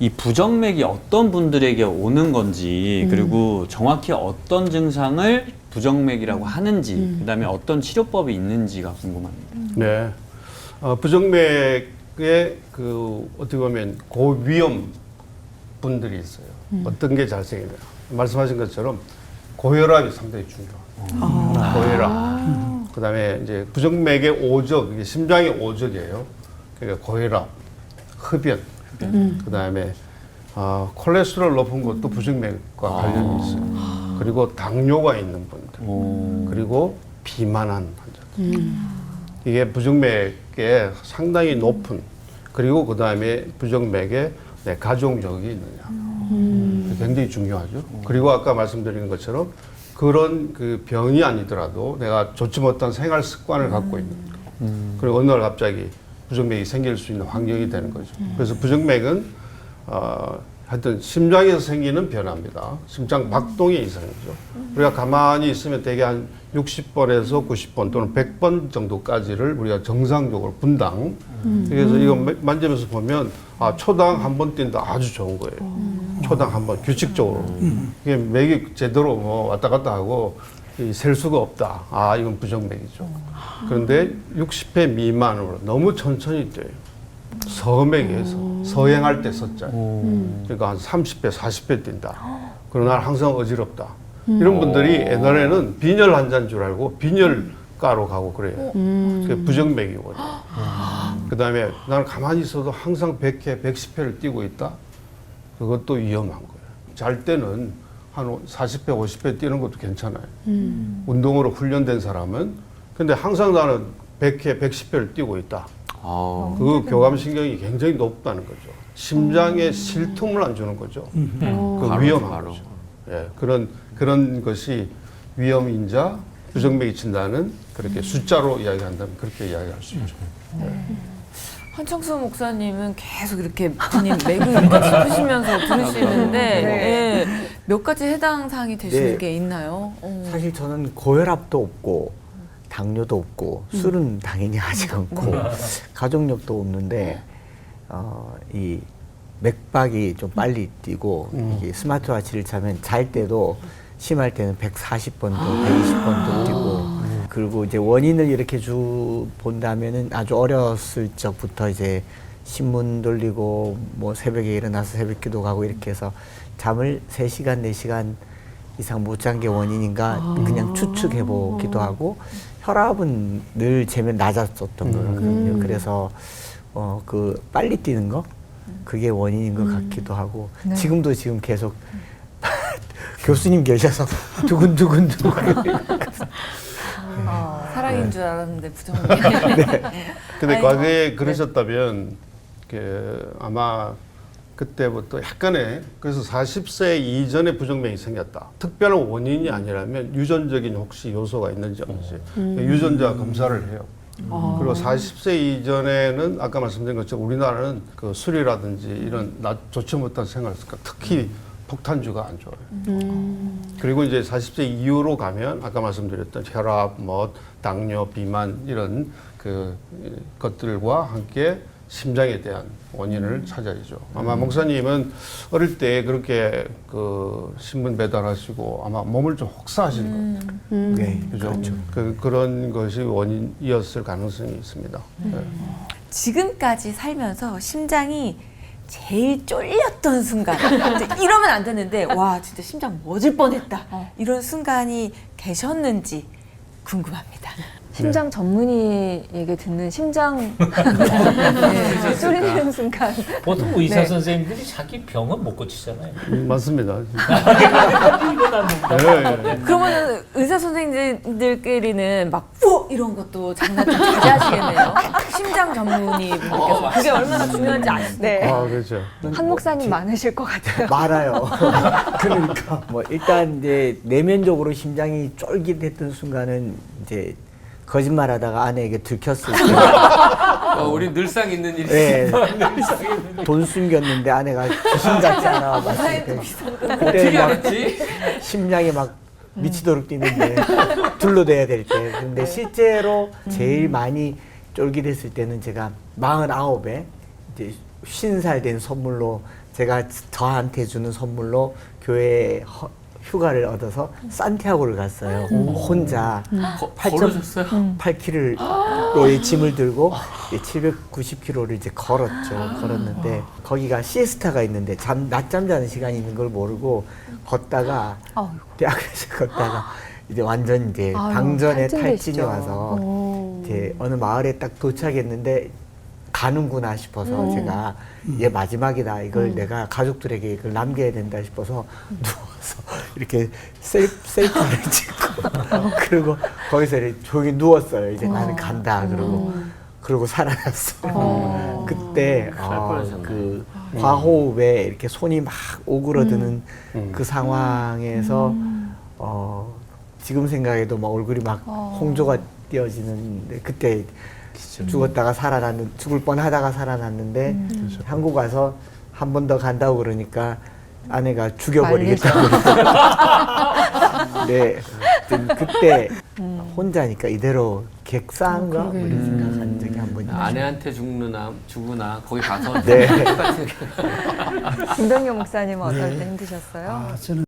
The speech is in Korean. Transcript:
이 부정맥이 어떤 분들에게 오는 건지 음. 그리고 정확히 어떤 증상을 부정맥이라고 하는지 음. 그다음에 어떤 치료법이 있는지가 궁금합니다. 네. 어, 부정맥의 그 어떻게 보면 고위험 분들이 있어요. 어떤 게 잘생기냐. 말씀하신 것처럼 고혈압이 상당히 중요해요. 고혈압. 그 다음에 이제 부정맥의 오적, 이게 심장의 오적이에요. 그러니까 고혈압, 흡연, 그 다음에 어, 콜레스테롤 높은 것도 부정맥과 관련이 있어요. 그리고 당뇨가 있는 분들. 오. 그리고 비만한 환자들. 이게 부정맥에 상당히 높은 그리고 그 다음에 부정맥에 내 가족력이 있느냐. 굉장히 중요하죠. 그리고 아까 말씀드린 것처럼 그런 그 병이 아니더라도 내가 좋지 못한 생활 습관을 갖고 있는 거. 그리고 어느 날 갑자기 부정맥이 생길 수 있는 환경이 되는 거죠. 그래서 부정맥은 어, 하여튼 심장에서 생기는 변화입니다. 심장 박동의 이상이죠. 우리가 가만히 있으면 대개 한 60번에서 90번 또는 100번 정도까지를 우리가 정상적으로 분당. 그래서 이거 마- 만지면서 보면 아, 초당 한 번 뛴다 아주 좋은 거예요. 초당 한 번 규칙적으로. 이게 맥이 제대로 뭐 왔다 갔다 하고 이 셀 수가 없다. 아, 이건 부정맥이죠. 그런데 60회 미만으로 너무 천천히 뛰어요. 서맥에서 서행할 때 서자. 그러니까 한 30배, 40배 뛴다. 그러나 항상 어지럽다. 이런 분들이 옛날에는 빈혈 환자인 줄 알고 빈혈가로 가고 그래요. 그게 부정맥이거든요. 그 다음에 나는 가만히 있어도 항상 100회, 110회를 뛰고 있다. 그것도 위험한 거예요. 잘 때는 한 40회, 50회 뛰는 것도 괜찮아요. 운동으로 훈련된 사람은. 근데 항상 나는 100회, 110회를 뛰고 있다. 아. 그 교감신경이 굉장히 높다는 거죠. 심장에 쉴 틈을 안 주는 거죠. 그 바로, 위험한 바로. 거죠. 예, 그런 그런 것이 위험인자 부정맥이 친다는 그렇게 숫자로 이야기한다면 그렇게 이야기할 수 있죠. 한창수 목사님은 계속 이렇게 본인 맥을 이렇게 짚으시면서 들으시는데 예, 몇 가지 해당 사항이 되시는 네. 게 있나요? 어. 사실 저는 고혈압도 없고 당뇨도 없고 술은 당연히 하지 않고 가족력도 없는데 어, 이 맥박이 좀 빨리 뛰고 이게 스마트워치를 차면 잘 때도 심할 때는 140번도 120번도 뛰고 그리고 이제 원인을 이렇게 쭉 본다면은 아주 어렸을 적부터 이제 신문 돌리고 뭐 새벽에 일어나서 새벽 기도 가고 이렇게 해서 잠을 3시간 4시간 이상 못 잔 게 원인인가 그냥 추측해 보기도 하고 혈압은 늘 재면 낮았었던 거거든요. 그래서 어 그 빨리 뛰는 거? 그게 원인인 것 같기도 하고 지금도 지금 계속 교수님 계셔서 두근두근 두근 사랑인 줄 알았는데 부정맥. 근데 아이고. 과거에 그러셨다면 그 아마 그때부터 약간의 그래서 40세 이전에 부정맥이 생겼다. 특별한 원인이 아니라면 유전적인 혹시 요소가 있는지 없는지 유전자 검사를 해요. 그리고 40세 이전에는 아까 말씀드린 것처럼 우리나라는 그 술이라든지 이런 나 좋지 못한 생활 습관, 특히 폭탄주가 안 좋아요. 그리고 이제 40세 이후로 가면 아까 말씀드렸던 혈압, 뭐 당뇨, 비만 이런 그 것들과 함께 심장에 대한 원인을 찾아야죠. 아마 목사님은 어릴 때 그렇게 그 신문 배달하시고 아마 몸을 좀 혹사하신 거예요. 네, 그죠? 그렇죠. 그, 그런 것이 원인이었을 가능성이 있습니다. 네. 지금까지 살면서 심장이 제일 쫄렸던 순간 이제 이러면 안 되는데 와 진짜 심장 멎을 뻔했다 이런 순간이 계셨는지 궁금합니다. 심장 전문의에게 듣는 심장 네, 쫄리는 순간 보통 의사 네. 선생님들이 자기 병은 못 고치잖아요. 음, 맞습니다. 일어났는데. 네. 그러면 의사 선생님들끼리는 막 푸! 이런 것도 장난 좀 자제하시겠네요. 심장 전문의 분들께서 그게 얼마나 중요한지 아시죠? 네. 아, 그렇죠. 한 목사님 많으실 것 같아요. 많아요. 그러니까 뭐 일단 이제 내면적으로 심장이 쫄깃했던 순간은 이제 거짓말하다가 아내에게 들켰을 때, 어, 우리 늘상 있는 일이 예, 돈 숨겼는데 아내가 귀신 같지 않아 봤을 때. 그때 어떻게 막 알았지? 심장이 막 미치도록 뛰는데 둘러대야 될 때. 근데 실제로 제일 많이 쫄깃했을 때는 제가 49에 이제 50살 된 선물로 제가 저한테 주는 선물로 교회 허- 휴가를 얻어서 산티아고를 갔어요. 혼자 거- 8 걸으셨어요? 8km로의 짐을 들고 790km를 이제 걸었죠. 걸었는데 거기가 시에스타가 있는데 잠 낮잠 자는 시간이 있는 걸 모르고 걷다가 아이고. 대학에서 걷다가 이제 완전 이제 아유, 방전에 탈진이 탈진되시죠. 와서 오. 이제 어느 마을에 딱 도착했는데 가는구나 싶어서 음. 제가 얘 마지막이다. 이걸 내가 가족들에게 이걸 남겨야 된다 싶어서 누워서 이렇게 셀, 셀카를 찍고 그리고 거기서 이렇게 조용히 누웠어요. 이제 나는 간다. 그러고 그러고 살아났어요. 어. 그때 갈 어. 그 과호흡에 이렇게 손이 막 오그러드는 음. 그 상황에서 어, 지금 생각해도 막 얼굴이 막 어. 홍조가 띄어지는데 그때 죽었다가 살아났는 죽을 뻔하다가 살아났는데 한국 와서 한 번 더 간다고 그러니까 아내가 죽여버리겠다고 네. 그때 혼자니까 이대로 객사인가 뭐 이런 생각한 적이 한 번 있어요. 아내한테 죽느나 죽으나 거기 가서 네. 똑같은 김병규 목사님은 어떨 때 힘드셨어요? 아, 저는